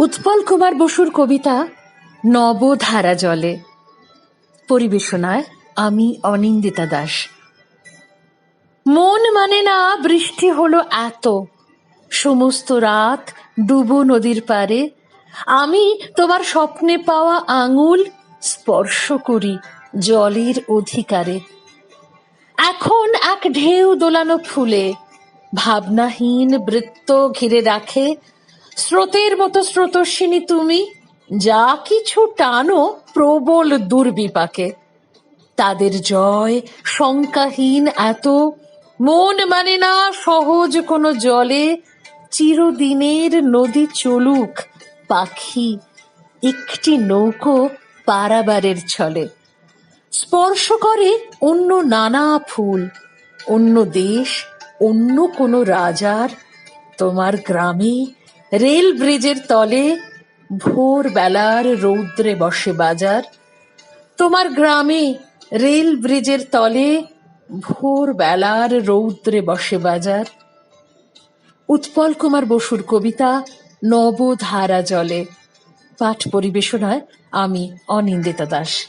উৎপল কুমার বসুর কবিতা নবধারা জলে। পরিবেশনায় আমি অনিন্দিতা দাস। মন মানে না, বৃষ্টি হলো এত। সমস্ত রাত ডুবো নদীর পারে। আমি তোমার স্বপ্নে পাওয়া আঙুল স্পর্শ করি জলের অধিকারে। এখন এক ঢেউ দোলানো ফুলে, ভাবনাহীন বৃত্ত ঘিরে রাখে স্রোতের মতো স্রোতস্বিনী তুমি, যা কিছু টানো প্রবল দুর্বিপাকে। তাদের জয় শঙ্কাহীন এত, মন মানে না সহজ কোনো জলে। চিরদিনের নদী চলুক, পাখি একটি নৌকো পারাবারের ছলে। স্পর্শ করে অন্য নানা ফুল, অন্য দেশ, অন্য কোনো রাজার। তোমার গ্রামে রেল ব্রিজের তলে ভোর বেলার রৌদ্রে বসে বাজার। তোমার গ্রামে রেল ব্রিজের তলে ভোর বেলার রৌদ্রে বসে বাজার। উৎপল কুমার বসুর কবিতা নবধারা জলে। পাঠ পরিবেশনায় আমি অনিন্দিতা দাস।